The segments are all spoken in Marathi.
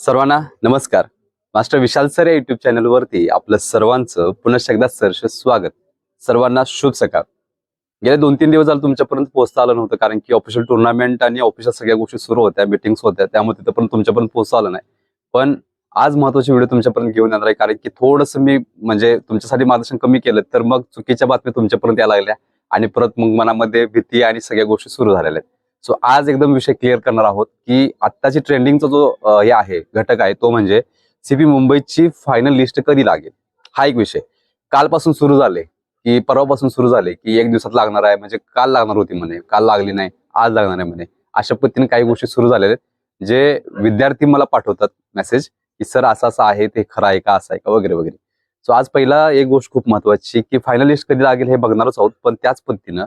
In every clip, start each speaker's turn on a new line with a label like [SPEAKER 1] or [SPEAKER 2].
[SPEAKER 1] सर्वांना नमस्कार. मास्टर विशाल सर या युट्यूब चॅनलवरती आपलं सर्वांचं पुनश्च एकदा सरस स्वागत. सर्वांना शुभ सकाळ. गेल्या दोन तीन दिवस झालं तुमच्यापर्यंत पोहोचता आलं नव्हतं कारण की ऑफिशियल टुर्नामेंट आणि ऑफिशियल सगळ्या गोष्टी सुरू होत्या मिटिंग्स होत्या त्यामुळे तिथं पण तुमच्यापर्यंत पोहोचता आलं नाही. पण आज महत्वाची व्हिडिओ तुमच्यापर्यंत घेऊन येणार आहे कारण की थोडंसं मी म्हणजे तुमच्यासाठी मार्गदर्शन कमी केलं तर मग चुकीच्या बातम्या तुमच्यापर्यंत यायला लागल्या आणि परत मग मनामध्ये भीती आणि सगळ्या गोष्टी सुरू झालेल्या आहेत. सो आज एकदम विषय क्लिअर करणार आहोत की आत्ताची ट्रेंडिंगचा जो हे आहे घटक आहे तो म्हणजे सीपी मुंबईची फायनल लिस्ट कधी लागेल? हा एक विषय. कालपासून सुरू झाले की परवापासून सुरू झाले की एक दिवसात लागणार आहे म्हणजे काल लागणार होती म्हणे काल लागली नाही आज लागणार आहे म्हणे. अशा पद्धतीने काही गोष्टी सुरू झालेल्या आहेत जे विद्यार्थी मला पाठवतात मेसेज की सर असं असं आहे ते खरं आहे का असं आहे का? वगैरे वगैरे. सो आज पहिला एक गोष्ट खूप महत्वाची की फायनल लिस्ट कधी लागेल हे बघणारच आहोत पण त्याच पद्धतीनं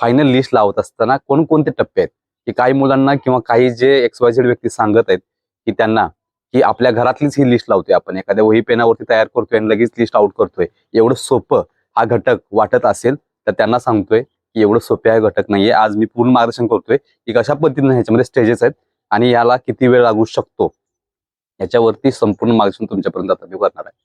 [SPEAKER 1] फायनल लिस्ट लावत असताना कोणकोणते टप्पे आहेत? की काही मुलांना किंवा काही जे एक्सवायझेड व्यक्ती सांगत आहेत की त्यांना की आपल्या घरातलीच ही लिस्ट लावतोय आपण. एखाद्या वही पेनावरती तयार करतोय आणि लगेच लिस्ट आउट करतोय. एवढं सोपं हा घटक वाटत असेल तर त्यांना सांगतोय की एवढं सोपे हा घटक नाहीये. आज मी पूर्ण मार्गदर्शन करतोय की कशा पद्धतीने ह्याच्यामध्ये स्टेजेस आहेत आणि याला किती वेळ लागू शकतो? याच्यावरती संपूर्ण मार्गदर्शन तुमच्यापर्यंत आता मी करणार आहे.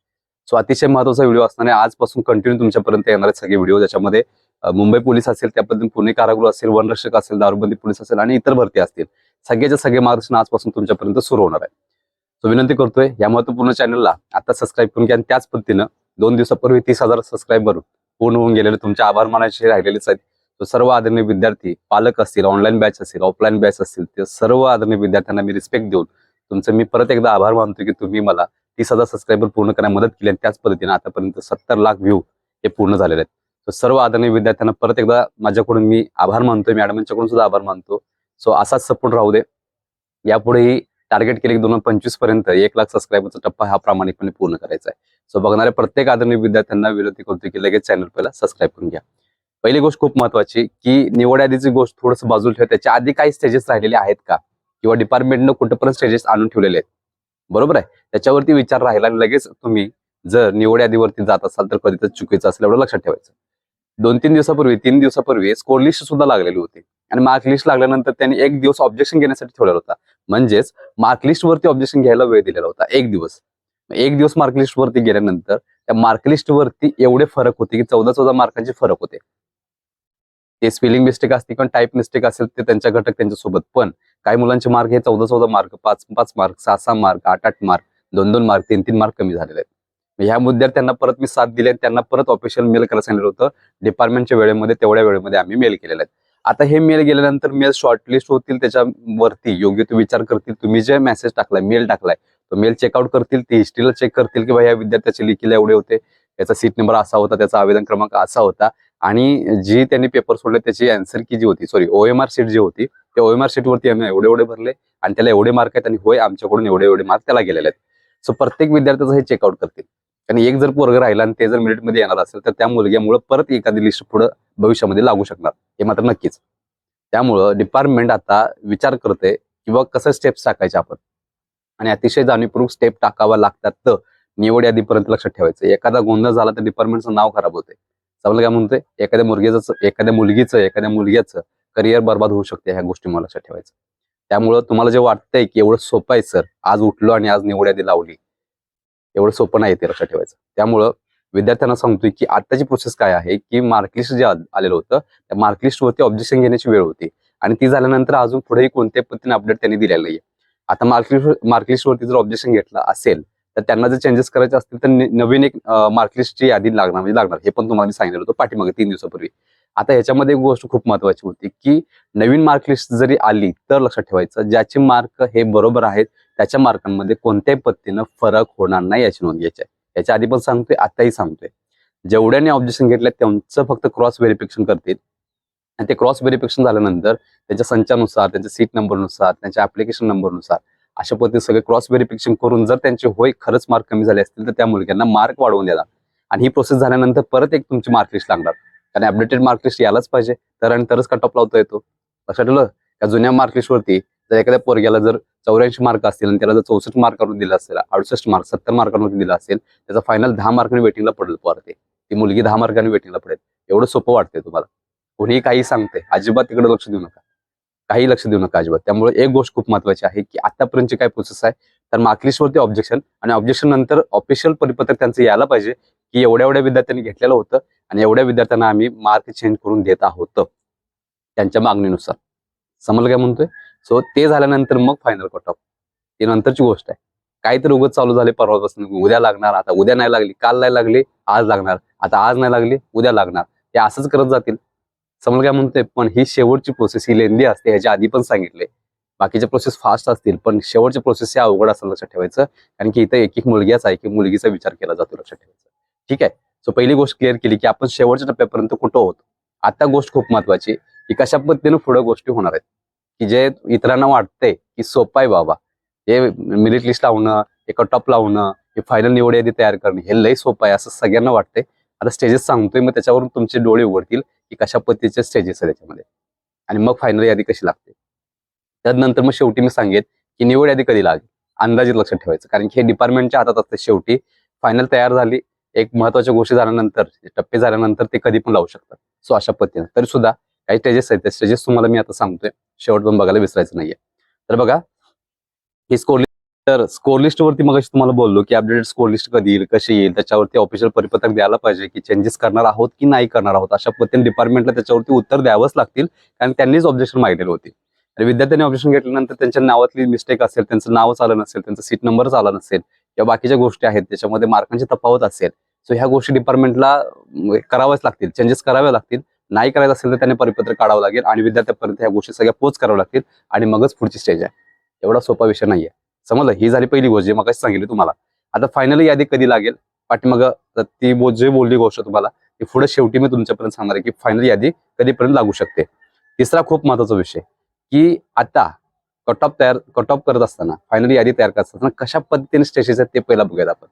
[SPEAKER 1] सो अतिशय महत्त्वाचा व्हिडिओ असणारे आजपासून कंटिन्यू तुमच्यापर्यंत येणार आहेत सगळे व्हिडिओ ज्याच्यामध्ये मुंबई पोलीस असेल त्या पद्धतीने पुणे कारागृह असेल वनरक्षक असेल दारूबंदी पोलीस असेल आणि इतर भरती असतील सगळ्याच्या सगळे मार्गदर्शन आजपासून तुमच्यापर्यंत सुरू होणार आहे. सो विनंती करतोय या महत्त्वपूर्ण चॅनलला आता सबस्क्राईब करून घ्या आणि त्याच पद्धतीनं दोन दिवसापूर्वी तीस हजार सबस्क्राईबर पूर्ण होऊन गेलेले तुमचे आभार मानायचे राहिलेलेच आहेत. तो सर्व आदरणीय विद्यार्थी पालक असतील ऑनलाईन बॅच असेल ऑफलाईन बॅच असतील ते सर्व आदरणीय विद्यार्थ्यांना मी रिस्पेक्ट देऊन तुमचं मी परत एकदा आभार मानतो की तुम्ही मला तीस हजार सबस्क्राईबर पूर्ण करायला मदत केली आणि त्याच पद्धतीने आतापर्यंत सत्तर लाख व्ह्यू हे पूर्ण झालेले आहेत. तर सर्व आदरणीय विद्यार्थ्यांना परत एकदा माझ्याकडून मी आभार मानतोय. मॅडमांच्याकडून सुद्धा आभार मानतो. सो असाच सपोर्ट राहू दे. यापुढेही टार्गेट केले की दोन हजार पंचवीसपर्यंत एक लाख सबस्क्रायबरचा टप्पा हा प्रामाणिकपणे पूर्ण करायचा आहे. सो बघणाऱ्या प्रत्येक आदरणीय विद्यार्थ्यांना विनंती करतो की लगेच चॅनल पहिला सबस्क्राईब करून घ्या. पहिली गोष्ट खूप महत्वाची की निवड यादीची गोष्ट थोडस बाजूला ठेवा. त्याच्या आधी काही स्टेजेस राहिलेले आहेत का? किंवा डिपार्टमेंटनं कुठेपर्यंत स्टेजेस आणून ठेवलेले आहेत? बरोबर आहे? त्याच्यावरती विचार राहिला आणि लगेच तुम्ही जर निवड यादीवरती जात असाल तर कधी तर चुकीचं असेल एवढं लक्षात ठेवायचं. दोन तीन दिवसापूर्वी तीन दिवसापूर्वी स्कोर लिस्ट सुद्धा लागलेली होती. आणि मार्क लिस्ट लागल्यानंतर त्यांनी एक दिवस ऑब्जेक्शन घेण्यासाठी ठेवलेला होता. म्हणजेच मार्क लिस्ट वरती ऑब्जेक्शन घ्यायला वेळ दिलेला होता. एक दिवस. एक दिवस मार्क लिस्ट वरती गेल्यानंतर त्या मार्क लिस्ट वरती एवढे फरक होते की चौदा चौदा मार्कांचे फरक होते. ते स्पेलिंग मिस्टेक असते किंवा टाईप मिस्टेक असेल ते त्यांच्या घटक त्यांच्यासोबत पण काही मुलांचे मार्क हे चौदा चौदा मार्क पाच पाच मार्क सहा सहा मार्क आठ आठ मार्क दोन दोन मार्क तीन तीन मार्क कमी झालेले आहेत. ह्या मुद्द्यावर त्यांना परत मी साथ दिली आणि त्यांना परत ऑफिशियल मेल करायला सांगितलं होतं. डिपार्टमेंटच्या वेळेमध्ये तेवढ्या वेळेमध्ये आम्ही मेल केलेला आहे आता हे मेल गेल्यानंतर मेल शॉर्टलिस्ट होतील त्याच्यावरती योग्य तो विचार करतील. तुम्ही जे मेसेज टाकलाय मेल टाकलाय तो मेल चेकआउट करतील ते हिस्ट्रीला चेक करतील की भाई या विद्यार्थ्याचे लिखीला एवढे होते. त्याचा सीट नंबर असा होता त्याचा आवेदन क्रमांक असा होता. आणि जी त्यांनी पेपर सोडले त्याची अँसर की जी होती सॉरी ओएमआर सीट जी होती त्या ओएमआर सीटवरती आम्ही एवढे एवढे भरले आणि त्याला एवढे मार्क आहेत आणि होय आमच्याकडून एवढे एवढे मार्क त्याला गेलेले आहेत. सो प्रत्येक विद्यार्थ्याचं हे चेकआउट करतील. आणि एक जर पोरग राहिला आणि ते जर मिनिटमध्ये येणार असेल तर त्या मुलग्यामुळे परत एखादी लिस्ट पुढे भविष्यामध्ये लागू शकणार. हे मात्र नक्कीच. त्यामुळं डिपार्टमेंट आता विचार करते किंवा कसं स्टेप्स टाकायचे आपण. आणि अतिशय जाणीवपूर्वक स्टेप टाकावा लागतात तर निवड यादीपर्यंत लक्षात ठेवायचं. एखादा गोंधळ झाला तर डिपार्टमेंटचं नाव खराब होते समजलं काय म्हणतोय? एखाद्या मुलगीचं एखाद्या मुलगीचं एखाद्या मुलग्याचं करिअर बर्बाद होऊ शकते ह्या गोष्टी मला लक्षात ठेवायचं. त्यामुळं तुम्हाला जे वाटतंय की एवढं सोपं आहे सर आज उठलो आणि आज निवड यादी लावली. एवढं सोपं नाही ते लक्षात ठेवायचं. त्यामुळं विद्यार्थ्यांना सांगतोय की आताची प्रोसेस काय आहे की मार्कलिस्ट जे आलेलं होतं त्या मार्कलिस्ट वरती ऑब्जेक्शन घेण्याची वेळ होती. आणि ती झाल्यानंतर अजून पुढेही कोणत्या पद्धतीने अपडेट त्यांनी दिलेलं नाहीये. आता मार्कलिस्ट मार्कलिस्टवरती जर ऑब्जेक्शन घेतलं असेल तर त्यांना जर चेंजेस करायचे असतील तर नवीन एक मार्कलिस्टची यादी लागणार म्हणजे लागणार. हे पण तुम्हाला मी सांगितलं होतं पाठीमागे तीन दिवसापूर्वी. आता याच्यामध्ये एक गोष्ट खूप महत्वाची होती की नवीन मार्कलिस्ट जरी आली तर लक्षात ठेवायचं ज्याचे मार्क हे बरोबर आहेत त्याच्या मार्कांमध्ये कोणत्याही पद्धतीनं फरक होणार नाही याची नोंद घ्यायची आहे. याच्या आधी पण सांगतोय आताही सांगतोय. जेवढ्याने ऑब्जेक्शन घेतलं त्यांचं फक्त क्रॉस व्हेरिफिकेशन करतील. आणि ते क्रॉस व्हेरिफिकेशन झाल्यानंतर त्यांच्या संचानुसार त्यांच्या सीट नंबरनुसार त्यांच्या ऍप्लिकेशन नंबरनुसार अशा पद्धतीने सगळे क्रॉस व्हेरिफिकेशन करून जर त्यांचे होय खरंच मार्क कमी झाले असतील तर त्या मुलग्यांना मार्क वाढवून देणार. आणि ही प्रोसेस झाल्यानंतर परत एक तुमची मार्कलिस्ट लागणार. कारण अपडेटेड मार्कलिस्ट यायलाच पाहिजे. तर आणि तरच कट ऑफ लावता येतो. लक्षात ठेवलं? त्या जुन्या मार्कलिस्टवरती जर एखाद्या पोरग्याला जर चौऱ्याऐंशी मार्क असतील आणि त्याला जर चौसष्ट मार्कावरून दिला असेल अडुसष्ट मार्क सत्तर मार्कांवरती दिला असेल त्याचा फायनल दहा मार्कांनी वेटिंगला पडेल पोरते ती. मुलगी दहा मार्कांनी वेटिंगला पडेल. एवढं सोपं वाटतंय तुम्हाला. कोणीही काही सांगते अजिबात तिकडे लक्ष देऊ नका. काही लक्ष देऊ नका अजिबात. त्यामुळे एक गोष्ट खूप महत्वाची आहे की आतापर्यंतची काय प्रोसेस आहे? तर मार्कलिस्टवरती ऑब्जेक्शन आणि ऑब्जेक्शन नंतर ऑफिशियल परिपत्रक त्यांचं यायला पाहिजे की एवढ्या एवढ्या विद्यार्थ्यांनी घेतलेलं होतं. आणि एवढ्या विद्यार्थ्यांना आम्ही मार्क चेंज करून देत आहोत. त्यांच्या मागणीनुसार. समजलं काय म्हणतोय? सो ते झाल्यानंतर मग फायनल कट ऑफ ते नंतरची गोष्ट आहे. काहीतरी उगत चालू झाले परवापासून उद्या लागणार. आता उद्या नाही लागली काल नाही लागली आज लागणार. आता आज नाही लागली उद्या लागणार. हे असंच करत जातील. समजलं काय म्हणतोय? पण ही शेवटची प्रोसेस ही लेंदी असते ह्याच्या आधी पण सांगितले. बाकीच्या प्रोसेस फास्ट असतील पण शेवटची प्रोसेस हे अवघड असं लक्षात ठेवायचं. कारण की इथं एक एक मुलग्याच आहे की मुलगीचा विचार केला जातो लक्षात ठेवायचं. ठीक आहे? सो पहिली गोष्ट क्लिअर केली की आपण शेवटच्या टप्प्यापर्यंत कुठं आहोत आता गोष्ट खूप महत्वाची की कशा पद्धतीनं पुढे गोष्टी होणार आहेत? की जे इतरांना वाटतंय की सोपं आहे बाबा हे मेरिट लिस्ट लावणं हे कट ऑफ लावणं हे फायनल निवड यादी तयार करणं हे लय सोपं आहे असं सगळ्यांना वाटतंय. आता स्टेजेस सांगतोय मग त्याच्यावरून तुमचे डोळे उघडतील की कशा पद्धतीचे स्टेजेस आहे त्याच्यामध्ये आणि मग फायनल यादी कशी लागते? त्यानंतर मग शेवटी मी सांगेन की निवड यादी कधी लागेल? अंदाजित लक्षात ठेवायचं. कारण की हे डिपार्टमेंटच्या हातात असते शेवटी. फायनल तयार झाली एक महत्त्वाच्या गोष्टी झाल्यानंतर टप्पे झाल्यानंतर ते कधी पण लावू शकतात. सो अशा पद्धतीने. तरी सुद्धा काही स्टेजेस आहेत. त्या स्टेजेस तुम्हाला मी आता सांगतोय. शेवट पण बघायला विसरायचं नाहीये. तर बघा ही स्कोर लिस्ट तर स्कोर लिस्ट वरती मग तुम्हाला बोललो की अपडेटेड स्कोर लिस्ट कधी येईल कशी येईल? त्याच्यावरती ऑफिशियल परिपत्रक द्यायला पाहिजे की चेंजेस करणार आहोत की नाही करणार आहोत? अशा पद्धतीने डिपार्टमेंटला त्याच्यावरती उत्तर द्यावंच लागतील. कारण त्यांनीच ऑब्जेक्शन मागलेली होते. आणि विद्यार्थ्यांनी ऑब्जेक्शन घेतल्यानंतर त्यांच्या नावातली मिस्टेक असेल त्यांचं नावच आलं नसेल त्यांचं सीट नंबरच आला नसेल किंवा बाकीच्या गोष्टी आहेत त्याच्यामध्ये मार्कांची तफावत असेल सो ह्या गोष्टी डिपार्टमेंटला कराव्याच लागतील चेंजेस करावे लागतील. नाही करायचं असेल तर त्यांनी परिपत्र काढावं लागेल आणि विद्यार्थ्यापर्यंत ह्या गोष्टी सगळ्या पोच कराव्या लागतील आणि मगच पुढची स्टेज आहे. एवढा सोपा विषय नाहीये. समजलं? ही झाली पहिली गोष्ट जी मग सांगितली तुम्हाला. आता फायनली यादी कधी लागेल? पाठीमाग ती बो- जे बोलली गोष्ट तुम्हाला ती पुढे शेवटी मी तुमच्यापर्यंत सांगणार आहे की फायनल यादी कधीपर्यंत लागू शकते? तिसरा खूप महत्त्वाचा विषय की आता कट ऑफ तयार कट ऑफ करत असताना फायनल यादी तयार करत असताना कशा पद्धतीने स्टेजेस आहेत ते पहिला बघूयात आपण.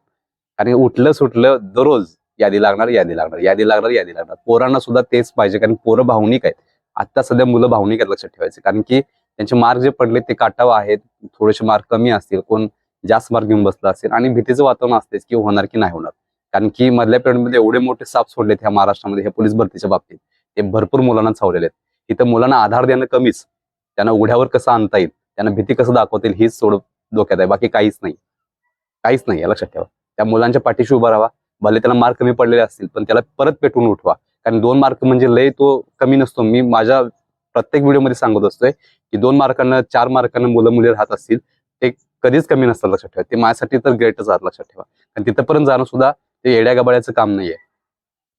[SPEAKER 1] कारण उठलं सुटलं दररोज यादी लागणार यादी लागणार यादी लागणार यादी लागणार. पोरांना सुद्धा तेच पाहिजे कारण पोरं भावनिक आहेत. आता सध्या मुलं भावनिक आहेत लक्षात ठेवायचे. कारण की त्यांचे मार्क जे पडले ते काटावं आहेत थोडेसे मार्क कमी असतील कोण जास्त मार्क घेऊन बसला असेल आणि भीतीचं वातावरण असतेच की होणार की नाही होणार. कारण की मधल्या पिरियडमध्ये एवढे मोठे साप सोडलेत ह्या महाराष्ट्रामध्ये हे पोलीस भरतीच्या बाबतीत. ते भरपूर मुलांना चावलेले आहेत. इथं मुलांना आधार देणं कमीच. त्यांना उघड्यावर कसं आणता येईल? त्यांना भीती कसं दाखवतील हीच सोड डोक्यात आहे. बाकी काहीच नाही. काहीच नाही आहे लक्षात ठेवा. त्या मुलांच्या पाठीशी उभा राहा. भले त्याला मार्क कमी पडलेले असतील पण त्याला परत पेटवून उठवा. कारण दोन मार्क म्हणजे लय तो कमी नसतो. मी माझ्या प्रत्येक व्हिडिओमध्ये सांगत असतोय की दोन मार्कांना चार मार्कांना मुलं मुली राहत असतील ते कधीच कमी नसतात लक्षात ठेवा. ते माझ्यासाठी तर ग्रेटच आहात लक्षात ठेवा. आणि तिथपर्यंत जाणं सुद्धा ते येड्या गबाड्याचं काम नाहीये.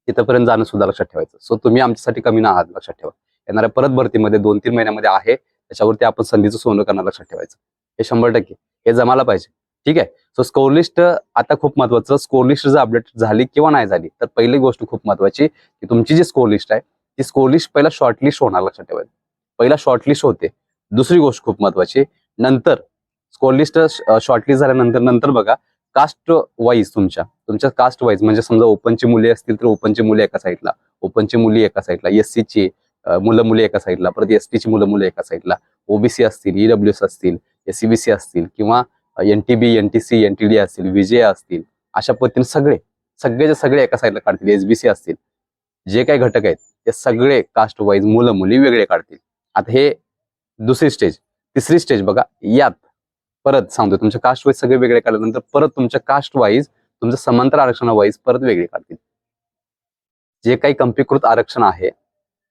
[SPEAKER 1] तिथंपर्यंत जाणं सुद्धा लक्षात ठेवायचं. सो तुम्ही आमच्यासाठी कमी ना आहात लक्षात ठेवा. येणाऱ्या परत भरतीमध्ये दोन तीन महिन्यामध्ये आहे त्याच्यावरती आपण संधीचं सोनं करणार लक्षात ठेवायचं. हे शंभर टक्के. हे जमायला पाहिजे. ठीक आहे? सो स्कोर लिस्ट आता खूप महत्वाचं. स्कोर लिस्ट जर अपडेट झाली किंवा नाही झाली तर पहिली गोष्ट खूप महत्वाची की तुमची जी स्कोर लिस्ट आहे ती स्कोर लिस्ट पहिला शॉर्टलिस्ट होणार लक्षात ठेवायचं. पहिला शॉर्टलिस्ट होते. दुसरी गोष्ट खूप महत्वाची नंतर स्कोर लिस्ट शॉर्टलिस्ट झाल्यानंतर नंतर बघा कास्ट वाईज तुमच्या. तुमच्या कास्ट वाईज म्हणजे समजा ओपनची मुले असतील तर ओपनची मुले एका साईडला ओपनची मुली एका साईडला एस ची मुलं मुली एका साईडला परत एस टीची मुलं मुलं एका साईडला ओबीसी असतील ईडब्ल्यूएस असतील एससीबीसी असतील किंवा N T B N T C N T D असतील विजय असतील अशा पद्धतीने सगळे सगळेचे सगळे एका साईडला काढतील. एसबीसी असतील. जे काही घटक आहेत ते सगळे कास्ट वाईज मुलं मुली वेगळे काढतील. आता हे दुसरी स्टेज तिसरी स्टेज बघा यात परत सांगतो तुमच्या कास्ट वाईज सगळे वेगळे काढल्यानंतर परत तुमच्या कास्ट वाईज तुमचं समांतर आरक्षणा वाईज परत वेगळे काढतील. जे काही कंपीकृत आरक्षण आहे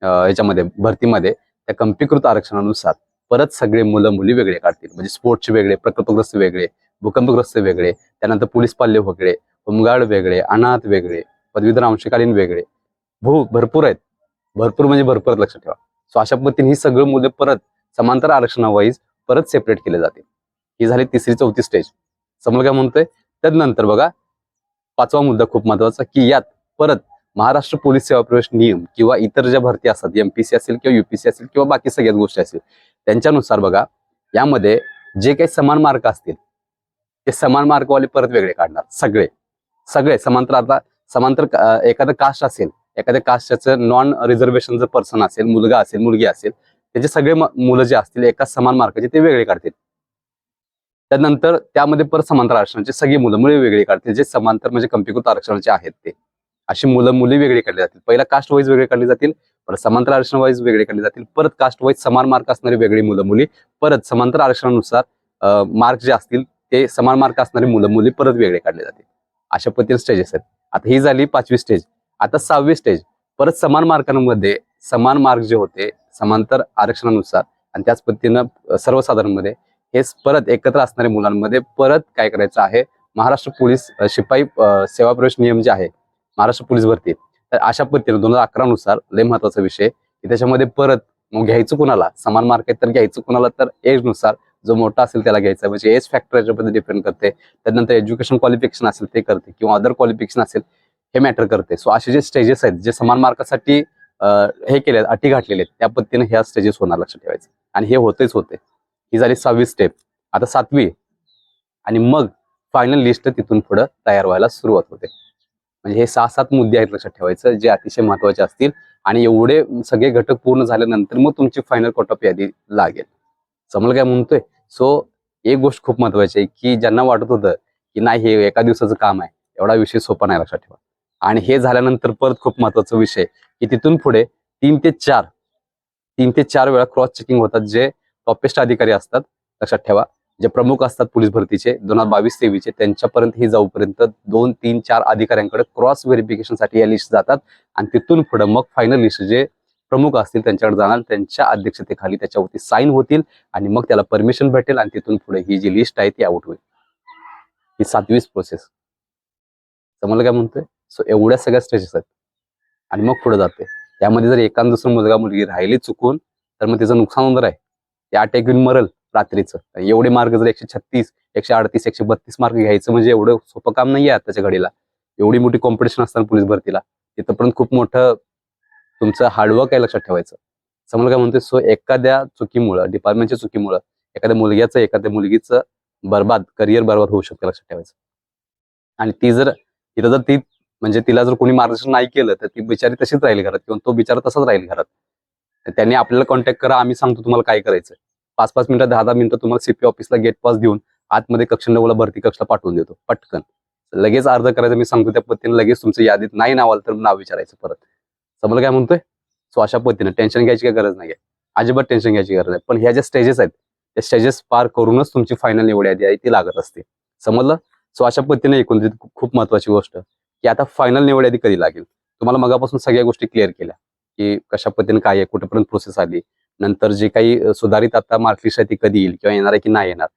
[SPEAKER 1] याच्यामध्ये भरतीमध्ये त्या कंपीकृत आरक्षणानुसार परत सगळे मुलं मुली वेगळे काढतील. म्हणजे स्पोर्ट्सचे वेगळे प्रकल्पग्रस्त वेगळे भूकंपग्रस्त वेगळे त्यानंतर पोलीस पाल्य वेगळे होमगार्ड वेगळे अनाथ वेगळे पदवीधर अंशकालीन वेगळे. भू भरपूर आहेत. भरपूर म्हणजे भरपूर लक्ष लक्षात ठेवा. सो अशा पद्धतीने ही सगळं मुलं परत समांतर आरक्षणावाईज परत सेपरेट केले जातील. ही झाली तिसरी चौथी स्टेज समोर काय म्हणतोय? त्यानंतर बघा पाचवा मुद्दा खूप महत्त्वाचा की यात परत महाराष्ट्र पोलीस सेवा प्रवेश नियम किंवा इतर ज्या भरती असतात एमपीसी असेल किंवा युपीसी असेल किंवा बाकी सगळ्याच गोष्टी असतील त्यांच्यानुसार बघा यामध्ये जे काही समान मार्क असतील ते समान मार्कवाले परत वेगळे काढणार सगळे. सगळे समांतर आता समांतर एखादं कास्ट असेल एखाद्या कास्टचं नॉन रिझर्वेशन पर्सन असेल मुलगा असेल मुलगी असेल त्याचे सगळे मुलं जे असतील एका समान मार्काचे ते वेगळे काढतील. त्यानंतर त्यामध्ये परत समांतर आरक्षणाचे सगळी मुलं मुळे वेगळे काढतील जे समांतर म्हणजे कंपीकृत आरक्षणाचे आहेत ते. अशी मुलं मुली वेगळी काढली जातील. पहिला कास्ट वाईज वेगळे काढली जातील परत समांतर आरक्षण वाईज वेगळे काढले जातील परत कास्ट वाईज समान मार्क असणारी वेगळी मुलं मुली परत समांतर आरक्षणानुसार मार्क जे असतील ते समान मार्क असणारी मुलं मुली परत वेगळे काढले जातील. अशा पद्धतीने स्टेजेस आहेत. आता ही झाली पाचवी स्टेज आता सहावी स्टेज परत समान मार्कांमध्ये समान मार्क जे होते समांतर आरक्षणानुसार आणि त्याच पद्धतीनं सर्वसाधारणमध्ये हे परत एकत्र असणाऱ्या मुलांमध्ये परत काय करायचं आहे? महाराष्ट्र पोलीस शिपाई सेवा प्रवेश नियम जे आहे महाराष्ट्र पोलीस भरती. तर अशा पद्धतीने दोन हजार अकरा नुसार लय महत्त्वाचा विषय की त्याच्यामध्ये परत मग घ्यायचं कुणाला? समान मार्क आहेत तर घ्यायचं कुणाला? तर एजनुसार जो मोठा असेल त्याला घ्यायचा म्हणजे एज फॅक्टर याच्यामध्ये डिपेंड करते. त्यानंतर एज्युकेशन क्वालिफिकेशन असेल ते करते किंवा अदर क्वालिफिकेशन असेल हे मॅटर करते. सो असे जे स्टेजेस आहेत जे समान मार्कासाठी हे केले आहेत, अटी घातलेले आहेत त्या पद्धतीने ह्या स्टेजेस होणार लक्षात ठेवायचं. आणि हे होतेच होते ही झाली सहावी स्टेप आता सातवी. आणि मग फायनल लिस्ट तिथून पुढं तयार व्हायला सुरुवात होते. म्हणजे हे सहा सात मुद्दे आहेत लक्षात ठेवायचं जे अतिशय महत्त्वाचे असतील. आणि एवढे सगळे घटक पूर्ण झाल्यानंतर मग तुमची फायनल कट ऑफ यादी लागेल. समोर काय म्हणतोय? सो एक गोष्ट खूप महत्वाची आहे की ज्यांना वाटत होतं की नाही हे एका दिवसाचं काम आहे एवढा विषय सोपा नाही लक्षात ठेवा. आणि हे झाल्यानंतर परत खूप महत्त्वाचा विषय की तिथून पुढे तीन ते चार तीन ते चार वेळा क्रॉस चेकिंग होतात जे टॉपेस्ट अधिकारी असतात. लक्षात ठेवा. जे प्रमुख असतात पोलीस भरतीचे दोन हजार बावीस तेवीसचे त्यांच्यापर्यंत हे जाऊपर्यंत दोन तीन चार अधिकाऱ्यांकडे क्रॉस व्हेरिफिकेशनसाठी या लिस्ट जातात. आणि तिथून पुढे मग फायनल लिस्ट जे प्रमुख असतील त्यांच्याकडे जाणार त्यांच्या अध्यक्षतेखाली त्याच्यावरती साईन होतील आणि मग त्याला परमिशन भेटेल आणि तिथून पुढे ही जी लिस्ट आहे ती आउट होईल. ही सातवीच प्रोसेस समजलं काय म्हणतोय? सो एवढ्या सगळ्या स्टेजेस आहेत. आणि मग पुढे जाते यामध्ये जर एकान दुसरं मुलगा मुलगी राहिली चुकून तर मग त्याचं नुकसान होणार आहे. ते अटॅक येऊन मरल. रात्रीचं. एवढे मार्ग जर एकशे छत्तीस एकशे अडतीस एकशे बत्तीस मार्क घ्यायचं म्हणजे एवढं सोपं काम नाही आहे आताच्या घडीला. एवढी मोठी कॉम्पिटिशन असताना पोलीस भरतीला. तिथं खूप मोठं तुमचं हार्डवर्क आहे लक्षात ठेवायचं. समोर काय म्हणतोय सो एखाद्या चुकीमुळं डिपार्टमेंटच्या चुकीमुळं एखाद्या मुलग्याचं एखाद्या मुलगीचं बर्बाद करिअर बर्बाद होऊ शकते लक्षात ठेवायचं. आणि ती जर तिथं जर ती म्हणजे तिला जर कोणी मार्गदर्शन नाही केलं तर ती बिचारी तशीच राहील घरात किंवा तो बिचारा तसाच राहील घरात. त्यांनी आपल्याला कॉन्टॅक्ट करा आम्ही सांगतो तुम्हाला काय करायचं पाच पाच मिनिटं दहा दहा मिनिटं तुम्हाला सीपी ऑफिसला गेट पास देऊन आतमध्ये कक्ष नऊला भरती कक्षला पाठवून देतो. पटकन. लगेच अर्ज करायचं मी सांगतो त्या पद्धतीने लगेच तुमचं यादीत नाही नाव आलं तर नाव विचारायचं परत. समजलं काय म्हणतोय? सो अशा पद्धतीने टेन्शन घ्यायची काय गरज नाही अजिबात टेन्शन घ्यायची गरज नाही. पण ह्या ज्या स्टेजेस आहेत त्या स्टेजेस पार करूनच तुमची फायनल निवड यादी आहे ती लागत असते. समजलं? सो अशा पद्धतीने एकूण खूप महत्वाची गोष्ट की आता फायनल निवड यादी कधी लागेल? तुम्हाला मगापासून सगळ्या गोष्टी क्लिअर केल्या की कशा पद्धतीने काय आहे कुठेपर्यंत प्रोसेस आली नंतर जे काही सुधारित आता मार्कलिस्ट आहे ती कधी येईल किंवा येणार आहे की नाही येणार.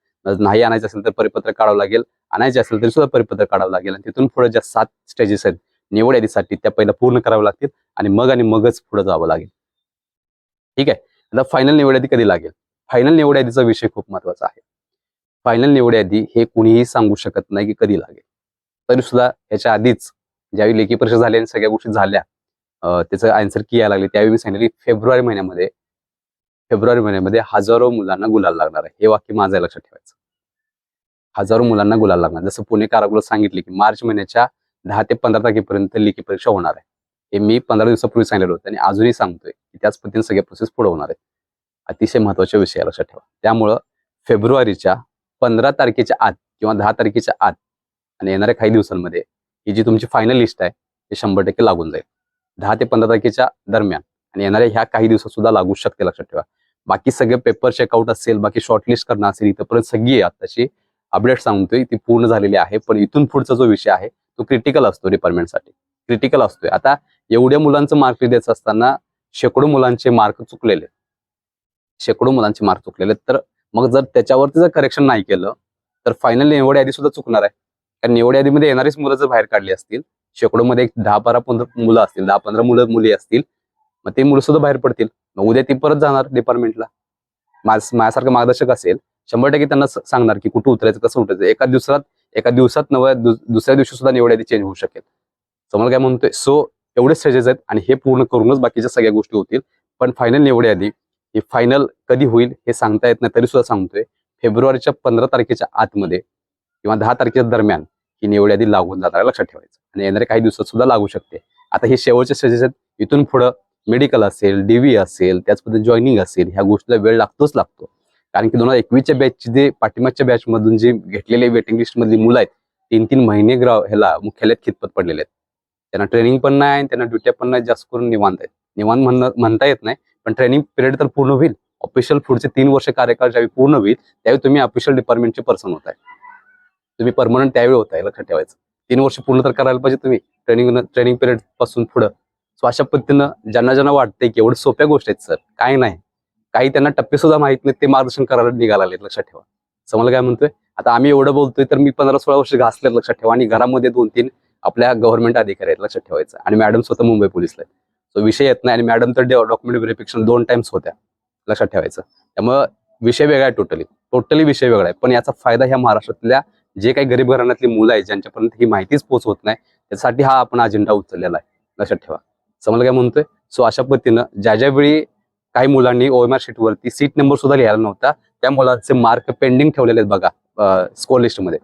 [SPEAKER 1] नाही आणायचं असेल तर परिपत्र काढावं लागेल. आणायचे असेल तरी सुद्धा परिपत्र काढावं लागेल. आणि तिथून पुढे ज्या सात स्टेजेस आहेत निवड यादीसाठी त्या पहिल्या पूर्ण कराव्या लागतील आणि मग आणि मगच पुढे जावं लागेल. ठीक आहे? आता फायनल निवड यादी कधी लागेल? फायनल निवड यादीचा विषय खूप महत्त्वाचा आहे. फायनल निवड यादी हे कुणीही सांगू शकत नाही की कधी लागेल. तरी सुद्धा याच्या आधीच ज्यावेळी लेखी परीक्षा झाली आणि सगळ्या गोष्टी झाल्या त्याचं आन्सर की यायला लागले त्यावेळी मी सांगितलं की फेब्रुवारी महिन्यामध्ये फेब्रुवारी महिन्यामध्ये हजारो मुलांना गुलाल लागणार आहे. हे वाक्य माझं लक्षात ठेवायचं. हजारो मुलांना गुलाल लागणार. जसं पुणे कारागृह सांगितले की मार्च महिन्याच्या दहा ते पंधरा तारखेपर्यंत लेखी परीक्षा होणार आहे. हे मी पंधरा दिवसापूर्वी सांगितलं होतं आणि अजूनही सांगतोय की त्याच पद्धतीने सगळे प्रोसेस पुढे होणार आहेत अतिशय महत्त्वाच्या विषय लक्षात ठेवा. त्यामुळं फेब्रुवारीच्या पंधरा तारखेच्या आत किंवा दहा तारखेच्या आत आणि येणाऱ्या काही दिवसांमध्ये ही जी तुमची फायनल लिस्ट आहे ते शंभर टक्के लागून जाईल. दहा ते पंधरा तारखेच्या दरम्यान आणि येणाऱ्या ह्या काही दिवसात सुद्धा लागू शकते लक्षात ठेवा. बाकी सगळे पेपर चेकआउट असेल बाकी शॉर्टलिस्ट करणं असेल इथंपर्यंत सगळी आताची अपडेट सांगतोय ती पूर्ण झालेली आहे पण इथून पुढचा जो विषय आहे तो क्रिटिकल असतो डिपार्टमेंटसाठी क्रिटिकल असतोय. आता एवढ्या मुलांचं मार्क द्यायचं असताना शेकडो मुलांचे मार्क चुकलेले. शेकडो मुलांचे मार्क चुकलेले. तर मग जर त्याच्यावरती जर करेक्शन नाही केलं तर फायनल निवड यादी सुद्धा चुकणार आहे. कारण निवड यादीमध्ये येणारीच मुलं जर बाहेर काढली असतील शेकडो मध्ये एक दहा बारा पंधरा मुलं असतील दहा पंधरा मुलं मुली असतील मग ते मुलं सुद्धा बाहेर पडतील. मग उद्या ती परत जाणार डिपार्टमेंटला माझ माझ्यासारखं मार्गदर्शक असेल शंभर टक्के त्यांना सांगणार की कुठं उतरायचं कसं उतरायचं. एका दिवसात एका दिवसात नव्या दुसऱ्या दिवशी सुद्धा निवड यादी चेंज होऊ शकेल. समोर काय म्हणतोय सो एवढे स्टेजेस आहेत आणि हे पूर्ण करूनच बाकीच्या सगळ्या गोष्टी होतील. पण फायनल निवड यादी ही फायनल कधी होईल हे सांगता येत नाही तरी सुद्धा सांगतोय. फेब्रुवारीच्या पंधरा तारखेच्या आतमध्ये किंवा दहा तारखेच्या दरम्यान ही निवड यादी लागून जाणार लक्षात ठेवायचं. आणि येणाऱ्या काही दिवसात सुद्धा लागू शकते. आता हे शेवटचे स्टेजेस आहेत. इथून पुढं मेडिकल असेल डीव्ही असेल त्याच जॉईनिंग असेल ह्या गोष्टीला वेळ लागतोच लागतो. कारण की दोन हजार एकवीसच्या बॅचची जे पाठिंबाच्या बॅच मधून जे घेतलेले वेटिंग लिस्ट मधली मुलं आहेत तीन तीन महिने ग्राव ह्याला मुख्यालयात खितपत पडलेले आहेत. त्यांना ट्रेनिंग पण नाही आणि त्यांना ड्युट्या पण नाही जास्त करून निवांत आहेत. निवांत म्हणणं म्हणता येत नाही पण ट्रेनिंग पिरियड तर पूर्ण होईल. ऑफिशियल पुढचे तीन वर्ष कार्यकाळ ज्यावेळी पूर्ण होईल त्यावेळी तुम्ही ऑफिशियल डिपार्टमेंटचे पर्सन होत आहे तुम्ही परमनंट त्यावेळी होता हे लक्षात ठेवायचं. तीन वर्ष पूर्ण तर करायला पाहिजे तुम्ही. ट्रेनिंग ट्रेनिंग पिरियडपासून पुढं. सो अशा पद्धतीनं ज्यांना ज्यांना वाटतंय की एवढं सोप्या गोष्ट आहेत सर काय नाही. काही त्यांना टप्पे सुद्धा माहीत नाहीत ते मार्गदर्शन करायला निघाला लक्षात ठेवा. समजा काय म्हणतोय आता आम्ही एवढं बोलतोय तर मी पंधरा सोळा वर्ष घासले लक्षात ठेवा आणि घरामध्ये दोन तीन आपल्या गव्हर्नमेंट अधिकारी आहेत लक्षात ठेवायचं. आणि मॅडम स्वतः मुंबई पोलीसला आहेत. सो विषय येत नाही आणि मॅडम तर डॉक्युमेंट व्हेरिफिकेशन दोन टाइम्स होत्या लक्षात ठेवायचं. त्यामुळं विषय वेगळा आहे टोटली टोटली विषय वेगळा आहे. पण याचा फायदा ह्या महाराष्ट्रातल्या जे काही गरीब घराण्यातली मुलं आहेत ज्यांच्यापर्यंत ही माहितीच पोहोचवत नाही त्यासाठी हा आपण अजेंडा उचललेला आहे लक्षात ठेवा. समजलं काय म्हणतोय? सो अशा पद्धतीनं ज्या ज्या वेळी काही मुलांनी ओएमआर शीटवरती सीट नंबर सुद्धा लिहायला नव्हता त्या मुलांचे मार्क पेंडिंग ठेवलेले आहेत बघा स्कोर लिस्टमध्ये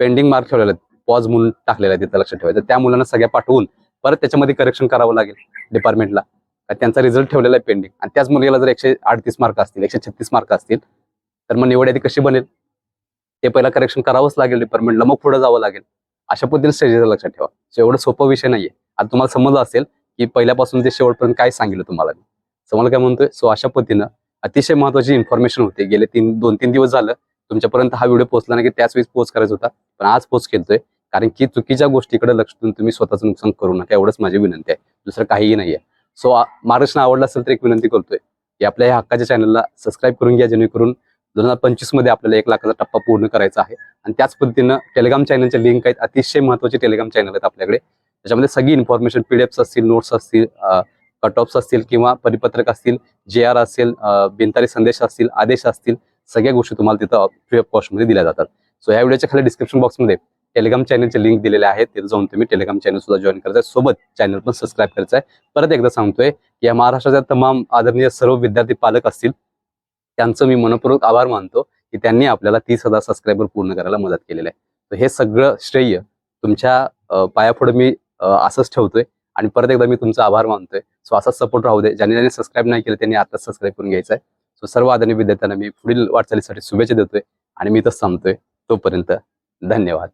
[SPEAKER 1] पेंडिंग मार्क ठेवलेले आहेत. पॉज म्हणून टाकलेला आहे तिथं लक्षात ठेवायचं. त्या मुलांना सगळ्या पाठवून परत त्याच्यामध्ये करेक्शन करावं लागेल डिपार्टमेंटला त्यांचा रिझल्ट ठेवलेला आहे पेंडिंग आणि त्याच मुलीला जर एकशे अडतीस मार्क असतील एकशे छत्तीस मार्क असतील तर मग निवड यादी कशी बनेल? ते पहिला करेक्शन करावंच लागेल डिपार्टमेंटला मग पुढे जावं लागेल. अशा पद्धतीने स्टेजेस लक्षात ठेवा. सो एवढं सोपं विषय नाहीये. आता तुम्हाला समजलं असेल की पहिल्यापासून ते शेवटपर्यंत काय सांगितलं तुम्हाला मी? समजलं काय म्हणतोय सो अशा पद्धतीनं अतिशय महत्वाची इन्फॉर्मेशन होते. गेले तीन दोन तीन दिवस झालं. तुमच्यापर्यंत हा व्हिडिओ पोहोचला नाही की त्याच वेळेस पोस्ट करायचा होता. पण आज पोस्ट केलतोय. कारण की चुकीच्या गोष्टीकडे लक्ष देऊन तुम्ही स्वतःचं नुकसान करू नका. एवढंच माझी विनंती आहे. दुसरं काहीही नाहीये. सो मार्गदर्शन आवडलं असेल तर एक विनंती करतोय की आपल्या या हक्काच्या चॅनलला सबस्क्राईब करून घ्या. जेणेकरून दोन हजार पंचवीसमध्ये आपल्याला एक लाखाचा टप्पा पूर्ण करायचा आहे. आणि त्याच पद्धतीनं टेलिग्राम चॅनलच्या लिंक आहेत. अतिशय महत्त्वाचे टेलिग्राम चॅनल आहेत आपल्याकडे. त्याच्यामध्ये सगळी इन्फॉर्मेशन पीडीएफ्स असतील नोट्स असतील कट ऑफ्स असतील किंवा परिपत्रक असतील जे आर असेल बिनतारी संदेश असतील आदेश असतील सगळ्या गोष्टी तुम्हाला तिथं फ्री ऑफ कॉस्टमध्ये दिल्या जातात. सो या व्हिडिओच्या खाली डिस्क्रिप्शन बॉक्समध्ये टेलिग्राम चॅनलचे लिंक दिलेले आहेत. तिथे जाऊन तुम्ही टेलिग्राम चॅनल सुद्धा जॉईन करायचं आहे सोबत चॅनल पण सबस्क्राईब करायचं आहे परत एकदा सांगतोय की या महाराष्ट्राच्या तमाम आदरणीय सर्व विद्यार्थी पालक असतील त्यांचं मी मनपूर्वक आभार मानतो की त्यांनी आपल्याला तीस हजार सबस्क्रायबर पूर्ण करायला मदत केलेली आहे. तर हे सगळं श्रेय तुमच्या पायापुढे मी असंच ठेवतोय. आणि परत एकदा मी तुमचा आभार मानतोय. सो असाच सपोर्ट राहू दे. ज्यांनी ज्यांनी सबस्क्राईब नाही केलं त्यांनी आता सबस्क्राईब करून घ्यायचं आहे सो सर्व आदरणीय विद्यार्थ्यांना मी पुढील वाटचालीसाठी शुभेच्छा देतोय. आणि मी तर संपतोय. तोपर्यंत धन्यवाद.